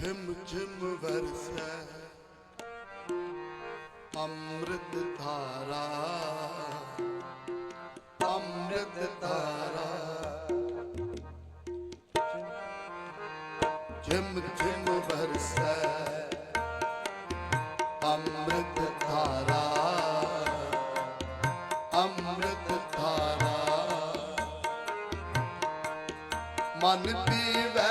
kim kim verse Amrit Tara Amrit Tara Kim kim verse Amrit Tara Amrit Tara Man dive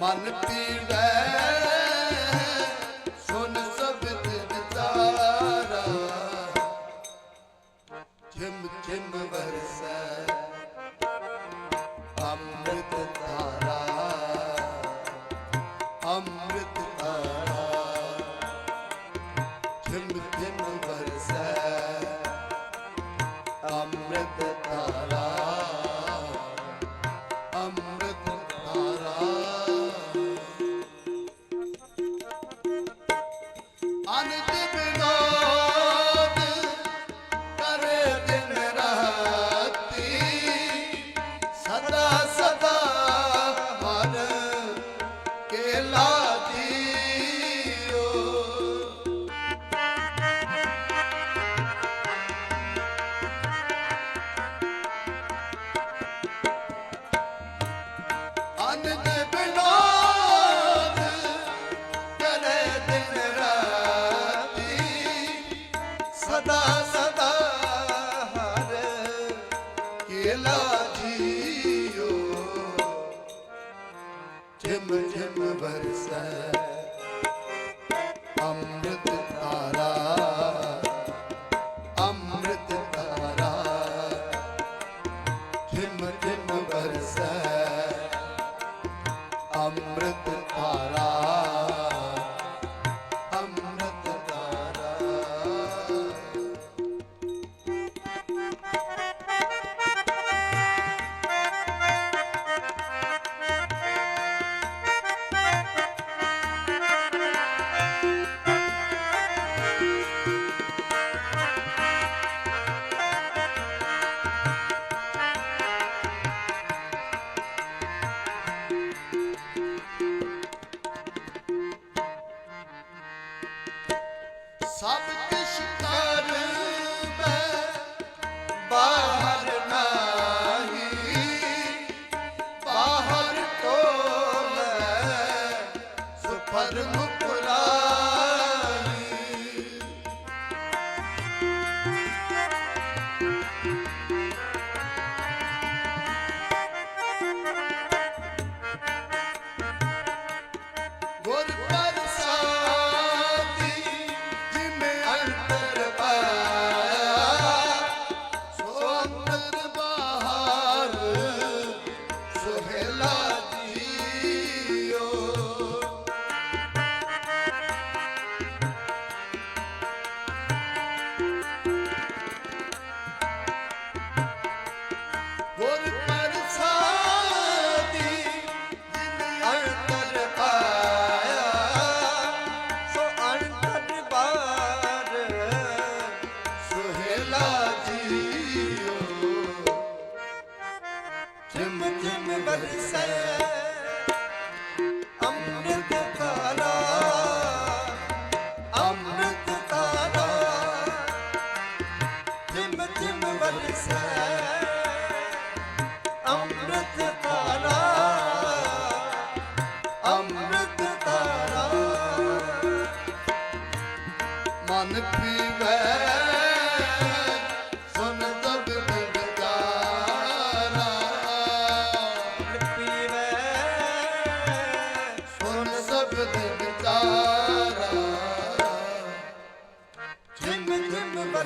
ਮਨ ਪੀਵੈ 아는 gym ਵਰਸੈ ਅੰਮ੍ਰਿਤ ਕਾਲਾ ਅੰਮ੍ਰਿਤ gym gym ਅੰਮ੍ਰਿਤ ਕਾਲਾ ਅੰਮ੍ਰਿਤ ਕਾਲਾ। ਮਨ ਪੀਵੇ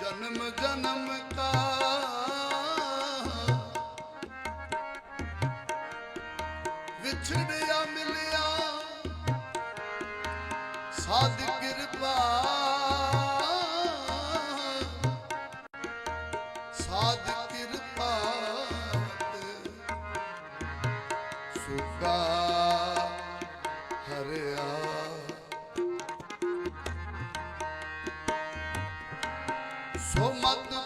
ਜਨਮ ਜਨਮ ਕਾ। ਵਿਛੜਿਆ ਮਿਲਿਆ ਸਾਧ ਕਿਰਪਾ। ਸਾਧ ਕਿਰਪਾ ਤੇ ਹਰਿਆ। ਸੋ ਮਤ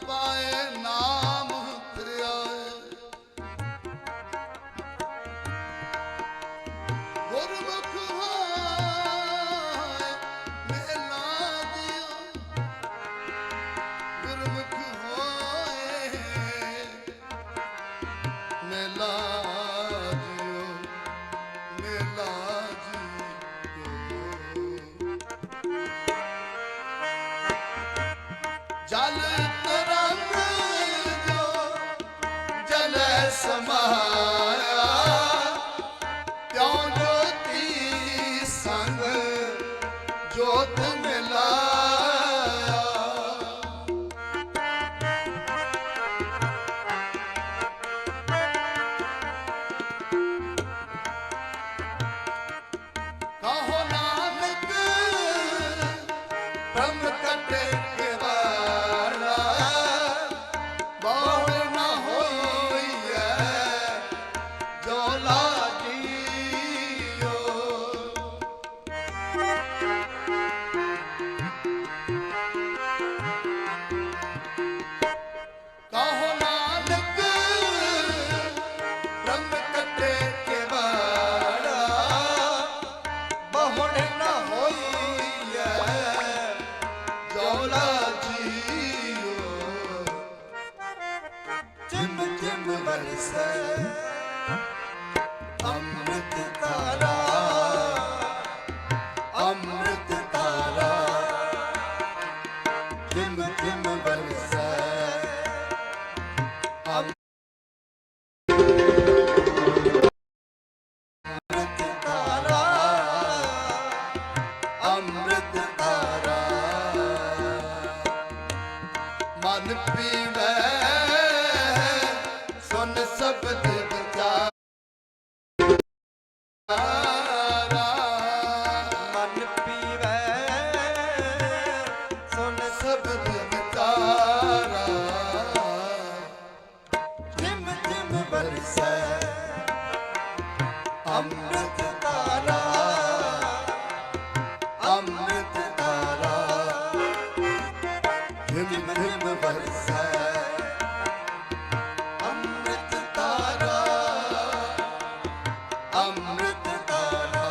ਜਲ ਤਰੰਗ ਜੋ ਜਲ ਸਮਾਇਆ ਜੋਲਾ ਜੀਓ ਜਿਮ ਜਿਮ ਵਰਸੈ ਹਿਮ ਹਿਮ ਵਰਸੈ। ਅੰਮ੍ਰਿਤ ਤਾਰਾ ਅੰਮ੍ਰਿਤ ਤਾਰਾ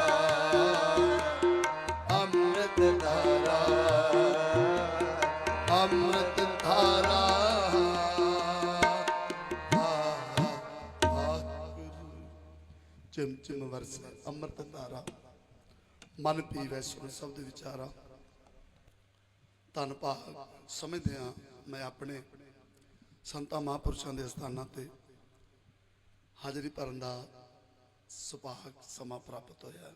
ਅੰਮ੍ਰਿਤ ਤਾਰਾ, ਅੰਮ੍ਰਿਤ ਧਾਰਾ ਚਿਮ ਚਿਮ ਵਰਸੈ, ਅੰਮ੍ਰਿਤ ਧਾਰਾ ਮਨ ਪੀਵੈ ਸੁਣ ਸ਼ਬਦ ਵਿਚਾਰਾ। ਧੰਨ ਭਾਗ ਸਮਝਦੇ ਹਾਂ ਮੈਂ ਆਪਣੇ ਸੰਤਾਂ ਮਹਾਂਪੁਰਸ਼ਾਂ ਦੇ ਸਥਾਨਾਂ ਤੇ ਹਾਜ਼ਰੀ ਭਰਨ ਦਾ ਸੁਭਾਗ ਸਮਾਂ ਪ੍ਰਾਪਤ ਹੋਇਆ।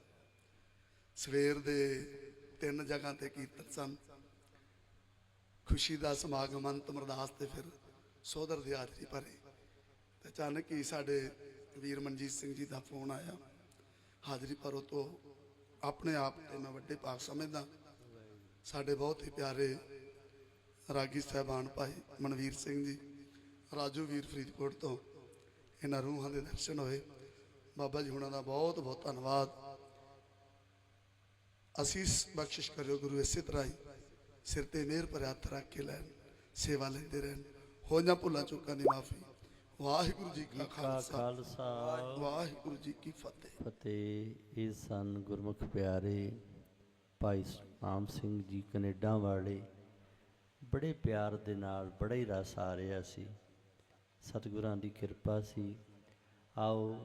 ਸਵੇਰ ਦੇ ਤਿੰਨ ਜਗ੍ਹਾ ਤੇ ਕੀਰਤਨ ਸਨ। ਖੁਸ਼ੀ ਦਾ ਸਮਾਗਮ ਅੰਤ ਅਰਦਾਸ ਤੇ ਫਿਰ ਸੋਦਰ ਦੀ ਹਾਜ਼ਰੀ ਭਰੇ। ਤੇ ਅਚਾਨਕ ਹੀ ਸਾਡੇ ਵੀਰ ਮਨਜੀਤ ਸਿੰਘ ਜੀ ਦਾ ਫੋਨ ਆਇਆ। ਹਾਜ਼ਰੀ ਭਰੋ ਤੋਂ ਆਪਣੇ ਆਪ ਤੇ ਮੈਂ ਵੱਡੇ ਭਾਗ ਸਮਝਦਾ ਸਾਡੇ ਬਹੁਤ ਹੀ ਪਿਆਰੇ ਰਾਗੀ ਸਾਹਿਬਾਨ ਭਾਈ ਮਨਵੀਰ ਸਿੰਘ ਜੀ ਰਾਜੂ ਵੀਰ ਫਰੀਦਕੋਟ ਤੋਂ ਇਹਨਾਂ ਰੂਹਾਂ ਦੇ ਦਰਸ਼ਨ ਹੋਏ। ਬਾਬਾ ਜੀ ਹੁਣਾਂ ਦਾ ਬਹੁਤ ਬਹੁਤ ਧੰਨਵਾਦ। ਅਸੀਸ ਬਖਸ਼ਿਸ਼ ਕਰਿਓ ਗੁਰੂ ਇਸੇ ਤਰ੍ਹਾਂ ਹੀ ਸਿਰ ਤੇ ਮਿਹਰ ਭਰਿਆ ਹੱਥ ਰੱਖ ਕੇ ਲੈਣ ਸੇਵਾ ਲੈਂਦੇ ਰਹਿਣ। ਹੋਈਆਂ ਭੁੱਲਾਂ ਚੁੱਕਾਂ ਦੀ ਮਾਫੀ। ਵਾਹਿਗੁਰੂ ਜੀ ਕਾ ਖਾਲਸਾ। ਵਾਹਿਗੁਰੂ ਜੀ ਕੀ ਫਤਿਹ। ਫਤਿਹ। ਇਹ ਸਨ ਗੁਰਮੁਖ ਪਿਆਰੇ ਭਾਈ ਆਮ ਸਿੰਘ ਜੀ ਕੈਨੇਡਾ ਵਾਲੇ ਬੜੇ ਪਿਆਰ ਦੇ ਨਾਲ, ਬੜਾ ਹੀ ਰਸ ਆ ਰਿਹਾ ਸੀ। ਸਤਿਗੁਰਾਂ ਦੀ ਕਿਰਪਾ ਸੀ। ਆਓ